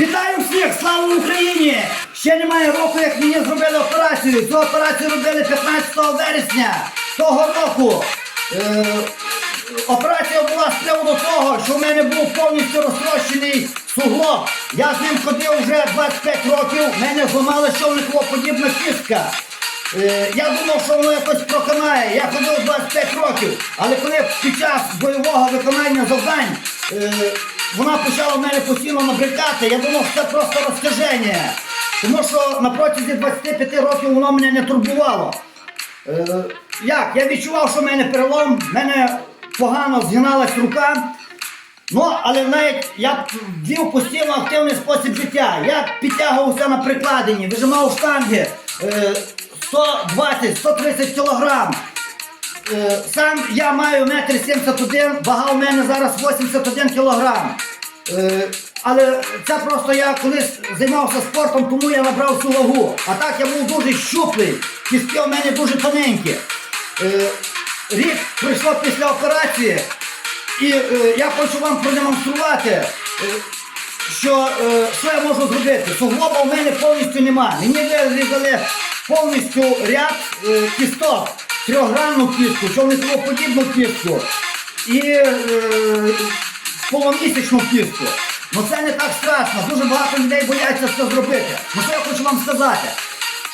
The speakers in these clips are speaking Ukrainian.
Вітаю всіх! Слава Україні! Ще немає року, як мені зробили операцію. Цю операцію робили 15 вересня того року. Е, операція була з приводу того, що в мене був повністю розтрощений суглоб. Я з ним ходив вже 25 років, в мене зламала подібна кістка. Е, я думав, що воно якось проконає. Я ходив 25 років, але коли під час бойового виконання завдань е, вона почала в мене постійно набрикати, я думав, що це просто розкаження. Тому що на протязі 25 років воно мене не турбувало. Е, як? Я відчував, що в мене перелом, в мене погано згиналась рука. Ну, але навіть я вів постійно активний спосіб життя. Я підтягувався на прикладині, вижимав штанги е, 120-130 кілограм. Е, Сам я маю 1,71 м, вага у мене зараз 81 кілограм. Е, Але це просто я колись займався спортом, тому я набрав цю вагу. А так я був дуже щуплий, кістки у мене дуже тоненькі. Е, Рік пройшло після операції, і я хочу вам продемонструвати, що, що я можу зробити. Суглоба у мене повністю нема. Мені вирізали повністю ряд кісток, трьохгранну кістку, човниковоподібну кістку і е, полумісячну кістку. Ну це не так страшно. Дуже багато людей бояться це зробити. Ну що я хочу вам сказати?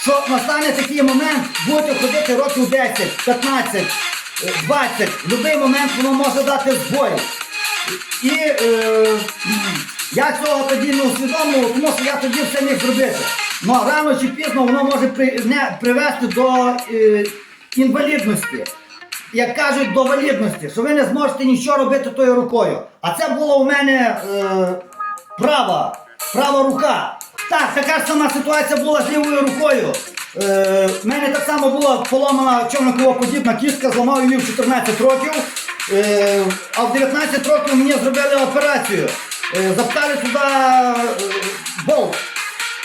Що настане такий момент, будете ходити років 10, 15, е, 20, в будь-який момент воно може дати збой. І е, я цього тоді не усвідомлював, тому що я тоді все міг зробити. Ну рано чи пізно воно може при, не, привести до е, інвалідності. Як кажуть, до валідності, що ви не зможете нічого робити тою рукою. А це було у мене е, права, права рука. Так, така сама ситуація була з лівою рукою. Е, в мене так само була поломана човниково-подібна кістка, зламав її в 14 років. Е, а в 19 років мені зробили операцію. Е, запхали туди е, болт.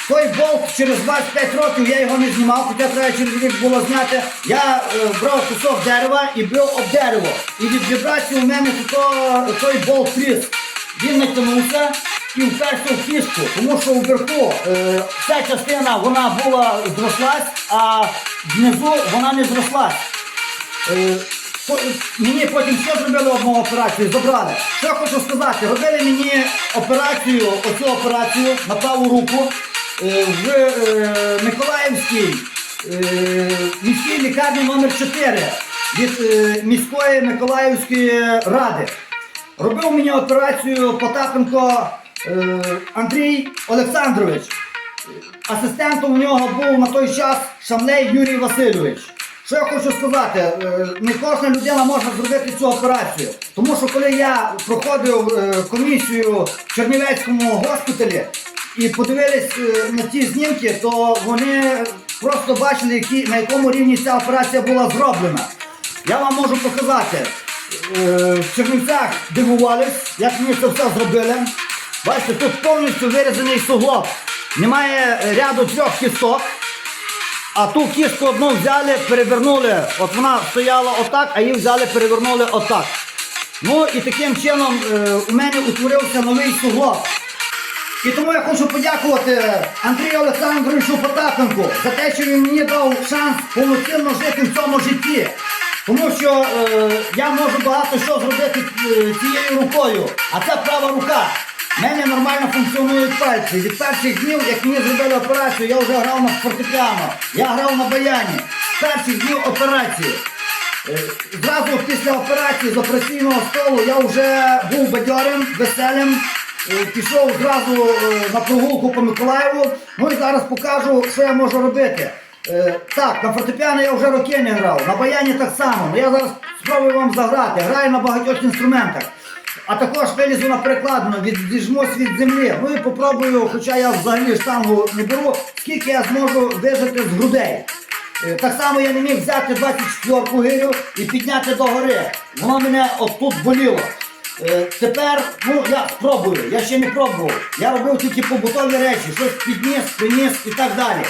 Той болт через 25 років я його не знімав, хоча треба через рік було зняти. Я е, брав кусок дерева і бив об дерево. І від вібрації у мене то, той болт тріс. Він натягнувся і вперся в кістку, тому що вверху е, ця частина вона була зрослась, а внизу вона не зрослась. Е, Мені потім ще зробили одну операцію, забрали. Що хочу сказати, робили мені операцію, оцю операцію на праву руку в е, Миколаївській е, міській лікарні номер 4 від е, міської Миколаївської ради. Робив мені операцію Потапенко е, Андрій Олександрович. Асистентом у нього був на той час Шамлей Юрій Васильович. Що я хочу сказати, е, не кожна людина може зробити цю операцію. Тому що коли я проходив е, комісію в Чернівецькому госпіталі і подивились е, на ті знімки, то вони просто бачили, які, на якому рівні ця операція була зроблена. Я вам можу показати. Е, В Чернівцях дивувались, як мені це все зробили. Бачите, тут повністю вирізаний суглоб. Немає ряду трьох кісток. А ту кістку одну взяли, перевернули. От вона стояла отак, а її взяли, перевернули отак. Ну і таким чином е, у мене утворився новий суглоб. І тому я хочу подякувати Андрію Олександровичу Потапенку за те, що він мені дав шанс повноцінно жити в цьому житті. Тому що е, я можу багато що зробити е, цією рукою, а це права рука. В мене нормально функціонують пальці. Від перших днів, як мені зробили операцію, я вже грав на фортепіано, я грав на баяні. З перших днів операції. Е, Зразу після операції з операційного столу я вже був бадьорим, веселим. Е, Пішов зразу е, на прогулку по Миколаєву. Ну і зараз покажу, що я можу робити. Е, Так, на фортепіано я вже роки не грав, на баяні так само. Ну я зараз спробую вам заграти. Граю на багатьох інструментах. А також вилізу на перекладину, відіжмусь від землі. Ну і попробую, хоча я взагалі штангу не беру, скільки я зможу вижити з грудей. Так само я не міг взяти 24-ку гирю і підняти до гори. Воно мене отут боліло. Е, Тепер, ну я спробую, я ще не пробував. Я робив тільки побутові речі, щось підніс, приніс і так далі.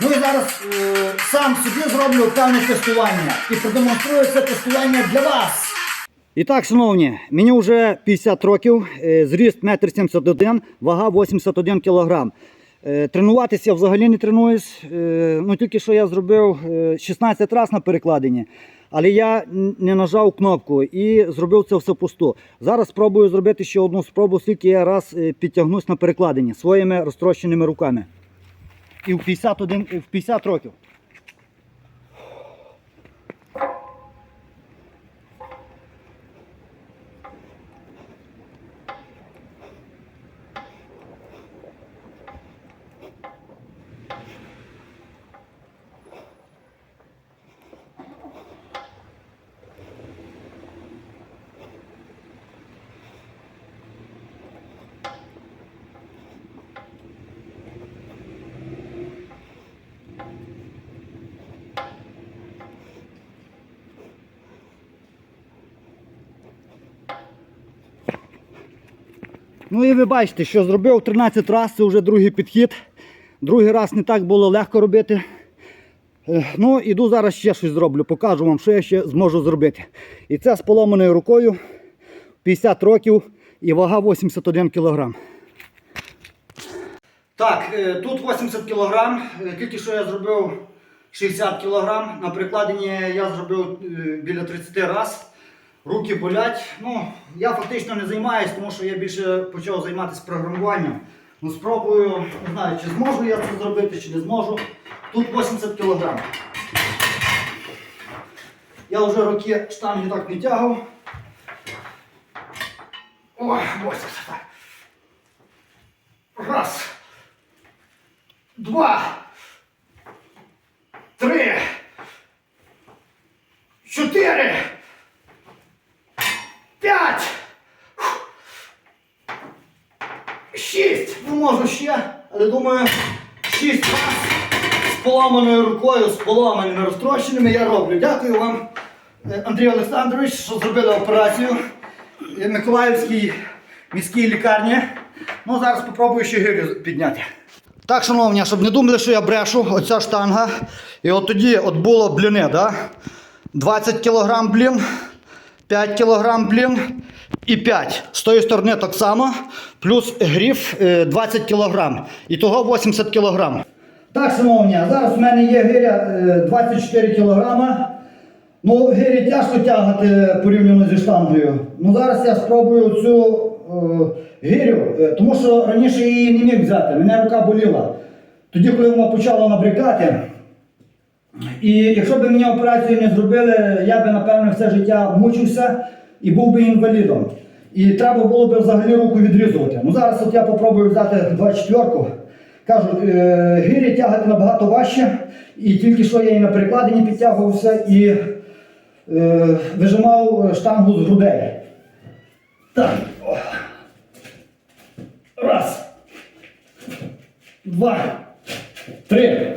Ну і зараз е, сам собі зроблю певне тестування і продемонструю це тестування для вас. І так, шановні, мені вже 50 років, е, зріст 1,71 м, вага 81 кг. Е, Тренуватися я взагалі не тренуюсь. Е, Ну, тільки що я зробив е, 16 разів на перекладині, але я не нажав кнопку і зробив це все пусто. Зараз спробую зробити ще одну спробу, скільки я раз е, підтягнусь на перекладині своїми розтрощеними руками. І в 51, і в 50 років. Ну і ви бачите, що зробив 13 разів, це вже другий підхід. Другий раз не так було легко робити. Е, Ну, іду зараз ще щось зроблю, покажу вам, що я ще зможу зробити. І це з поломаною рукою 50 років і вага 81 кг. Так, е, тут 80 кг, тільки що я зробив 60 кг. На прикладенні я зробив е, біля 30 разів. Руки болять. Ну, я фактично не займаюся, тому що я більше почав займатися програмуванням. Ну, спробую, не знаю, чи зможу я це зробити, чи не зможу. Тут 80 кг. Я вже роки штанги так не тягав. Ой, 80. Раз. Два. Три. Чотири. П'ять. Шість. Ну можу ще, але думаю, шість раз з поламаною рукою, з поламаними розтрощеними я роблю. Дякую вам, е, Андрій Олександрович, що зробили операцію в Миколаївській міській лікарні. Ну, зараз спробую ще гирю підняти. Так, шановні, щоб не думали, що я брешу, оця штанга. І от тоді от було бліни, да? 20 кг блін, 5 кг блін і 5. З тої сторони так само, плюс гріф е, 20 кг. І того 80 кг. Так, шановні, зараз в мене є гиря е, 24 кг. Ну, гирі тяжко тягати порівняно зі штангою. Ну зараз я спробую цю е, гирю, е, тому що раніше її не міг взяти, мене рука боліла. Тоді, коли вона почала набрякати. І якщо б мені операцію не зробили, я би напевно все життя мучився і був би інвалідом. І треба було б взагалі руку відрізувати. Ну зараз от я попробую взяти 24-ку. Кажу, е, гирі тягати набагато важче, і тільки що я і на перекладині підтягувався і е, вижимав штангу з грудей. Так. Раз. Два. Три.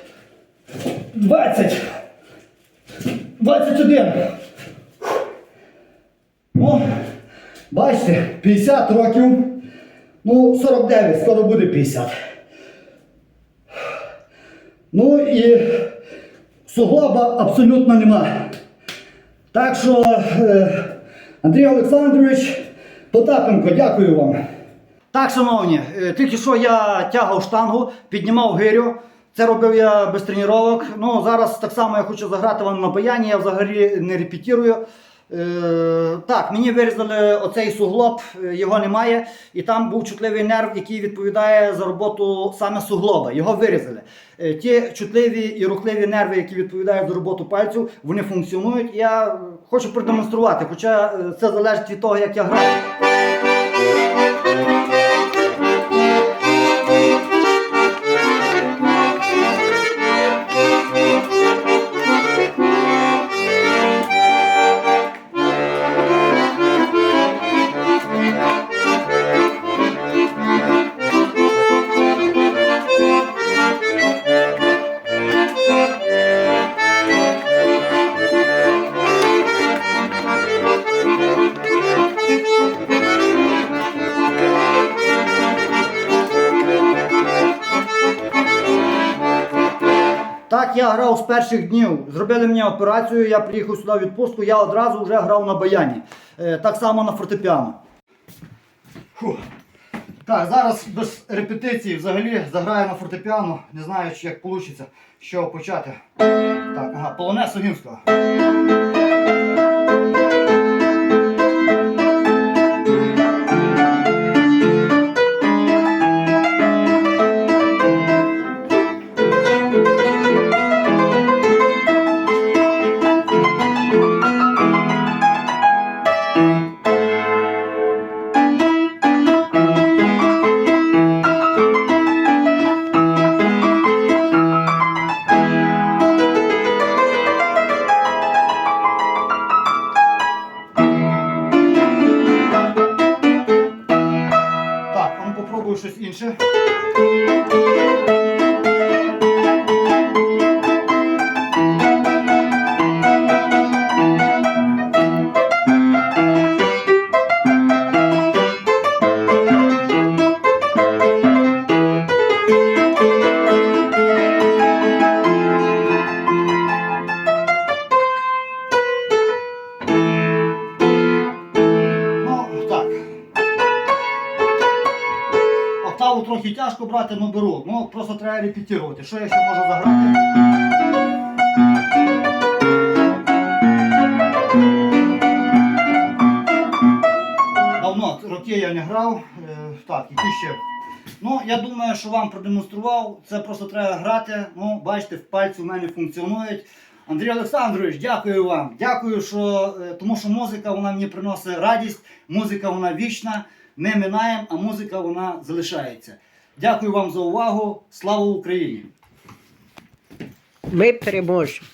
20, 21. О, бачите, 50 років. Ну, 49, скоро буде 50. Ну і суглоба абсолютно нема. Так що, е, Андрій Олександрович Потапенко, дякую вам. Так, шановні, е, тільки що я тягав штангу, піднімав гирю. Це робив я без тренувань. Ну, зараз так само я хочу заграти вам на баяні, я взагалі не репетирую. Е, так, мені вирізали оцей суглоб, е, його немає. І там був чутливий нерв, який відповідає за роботу саме суглоба. Його вирізали. Е, ті чутливі і рухливі нерви, які відповідають за роботу пальців, вони функціонують. Я хочу продемонструвати, хоча е, це залежить від того, як я граю. Як я грав з перших днів. Зробили мені операцію, я приїхав сюди в відпустку, я одразу вже грав на баяні. Е, Так само на фортепіано. Фух. Так, зараз без репетиції взагалі заграю на фортепіано. Не знаю, як вийде, чого почати. Так, ага, полонез Огінського. Попробую щось інше. Трохи тяжко брати, ну беру. Ну просто треба репетирувати. Що я ще можу заграти? Давно роки я не грав. Е, Так, які ще. Ну, я думаю, що вам продемонстрував. Це просто треба грати. Ну, бачите, в пальці у мене функціонують. Андрій Олександрович, дякую вам. Дякую, що, е, тому що музика вона мені приносить радість, музика вона вічна. Ми минаємо, а музика вона залишається. Дякую вам за увагу. Слава Україні! Ми переможемо.